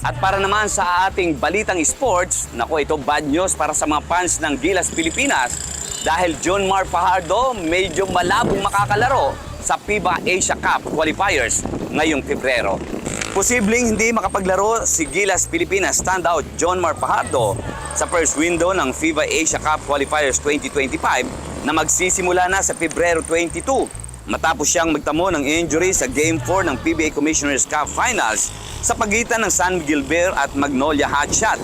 At para naman sa ating balitang sports, nako ito bad news para sa mga fans ng Gilas Pilipinas dahil John Mar Fajardo medyo malabong makakalaro sa FIBA Asia Cup qualifiers ngayong Pebrero. Posibleng hindi makapaglaro si Gilas Pilipinas standout John Mar Fajardo sa first window ng FIBA Asia Cup qualifiers 2025 na magsisimula na sa Pebrero 22 matapos siyang magtamo ng injury sa Game 4 ng PBA Commissioner's Cup Finals sa pagitan ng San Miguel Bear at Magnolia Hotshot.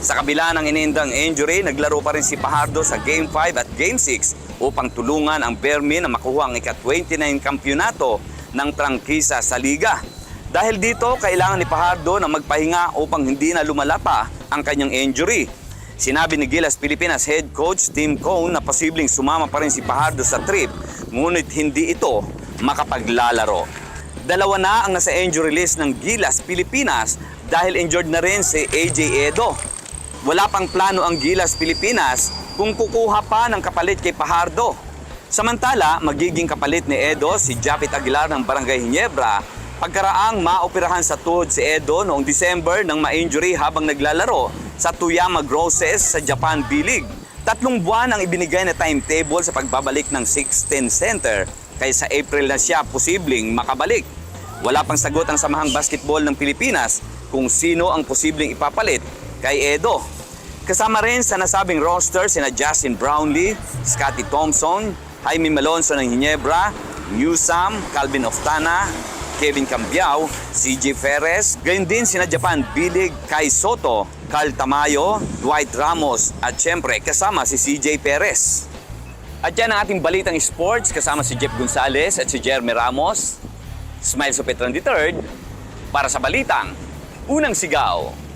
Sa kabila ng inindang injury, naglaro pa rin si Pajardo sa Game 5 at Game 6 upang tulungan ang Bermin na makuha ang ika-29 kampyonato ng trangkisa sa liga. Dahil dito, kailangan ni Pajardo na magpahinga upang hindi na lumala pa ang kanyang injury. Sinabi ni Gilas Pilipinas head coach Tim Cone na posibleng sumama pa rin si Pajardo sa trip, ngunit hindi ito makapaglalaro. Dalawa na ang nasa injury list ng Gilas Pilipinas dahil injured na rin si AJ Edo. Wala pang plano ang Gilas Pilipinas kung kukuha pa ng kapalit kay Pajardo. Samantala, magiging kapalit ni Edo si Japit Aguilar ng Barangay Hinebra pagkaraang maoperahan sa tuhod si Edo noong December nang ma-injury habang naglalaro sa Tuyama Grosses sa Japan B-League. Tatlong buwan ang ibinigay na timetable sa pagbabalik ng 610 Center kaya sa April na siya posibleng makabalik. Wala pang sagot ang Samahang Basketball ng Pilipinas kung sino ang posibleng ipapalit kay Edo. Kasama rin sa nasabing roster sina Justin Brownlee, Scotty Thompson, Jaime Malonzo ng Hinebra, Newsam, Calvin Oftana, Kevin Cambiao, CJ Ferres, gayon din sina Japan Bilig, Kai Soto, Carl Tamayo, Dwight Ramos at syempre kasama si CJ Perez. At yan ang ating balitang sports kasama si Jeff Gonzalez at si Jeremy Ramos. Smile Supetran III para sa balitang Unang Sigaw.